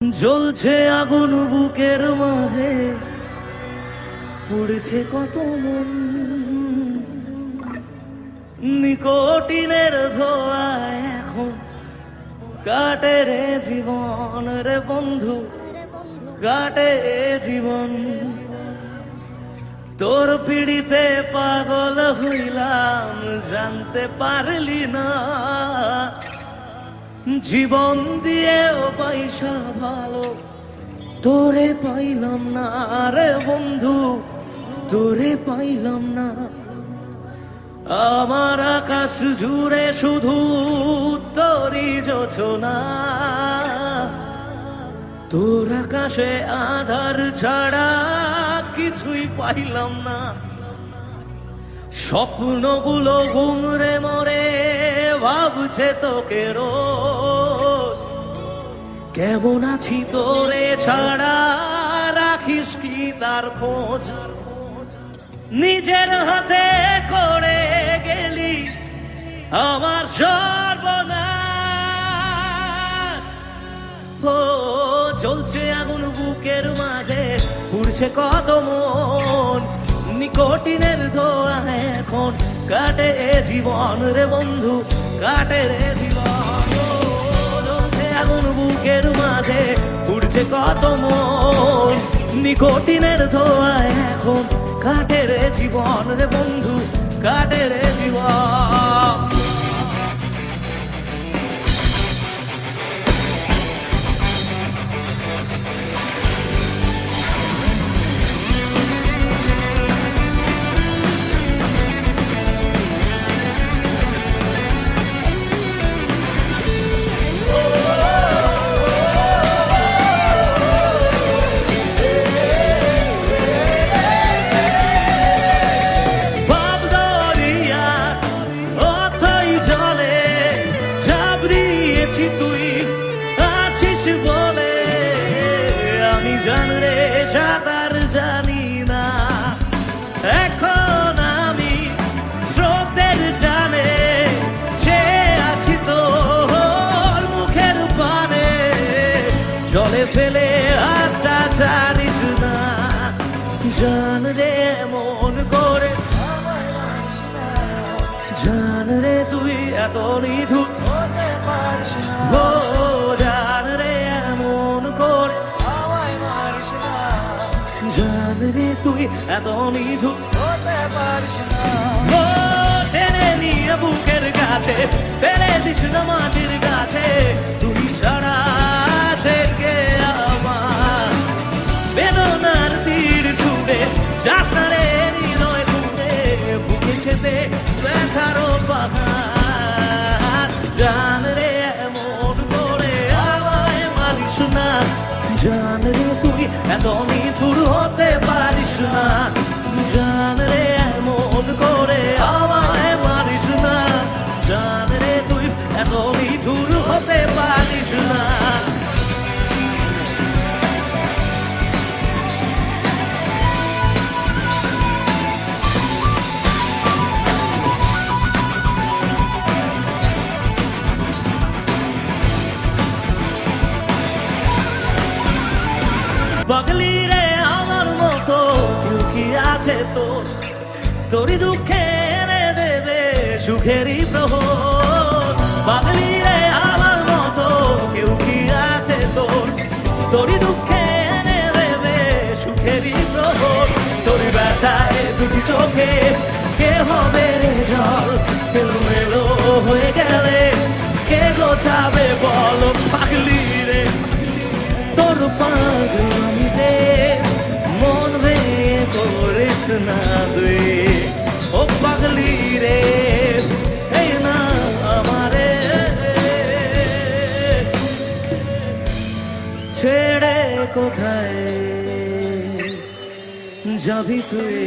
জ্বলছে আগুন বুকের মাঝে, পড়েছে কত মন। নিকটিনের ধোয়া এখন কাটে রে জীবন রে বন্ধু, কাটে রে জীবন। তোর পিড়িতে পাগল হইলাম, জানতে পারলি না। জীবন দিয়েও পয়সা ভালো, তোরে পাইলাম না। রে বন্ধু, তোরে পাইলাম না। আমার আকাশ জুড়ে শুধু তোরই যোছনা। তোর আকাশে আধার ছাড়া কিছুই পাইলাম না। স্বপ্নগুলো গুমরে মরে ভাবছে তোকে রোজ। কেমন আছি তোরে ছাড়া? রাখিস কি তার খোঁজ? নিজের হাতে করে গেলি আমার সর্বনাশ। ও, চলছে আগুন বুকের মাঝে পুড়ছে কত মন। নিকটিনের ধোয়া এখন কাটে জীবন রে বন্ধু কাটে রে জীবন। জ্বলছে আগুন বুকের মাঝে উঠছে কত মন। নিকটিনের ধোয়া এখন কাটে জীবন রে বন্ধু কাটে রে জলে ফেলে হাতটা জানিস না। জান রে মন করে। জান রে তুই এত নিধু ও, জান রে মন করে। জান রে তুই এত নিধু ও, টেনে নিয়ে বুকের কাছে, ফেলে দিস না মাটির কাছে। জান রে তুই এত নিঠুর হতে পারিস না। জান রে পাগলি রে আমার মতো, কেউ কি আছে তো? তোরই দুঃখে এনে দেবে সুখেরই প্রহর। পাগলি রে আমার মতো, কেউ কি আছে তোর তোরই দুঃখে এনে দেবে সুখেরই প্রহর। তোর ব্যথায় দুটি চোখে কে হবে রে জল? এলোমেলো হয়ে গেলে কে গোছাবে বল? পাগলি রে, তোর না তুই? ও পাগলি রে এই না আমারে। ছেড়ে কোথায় যাবি তুই?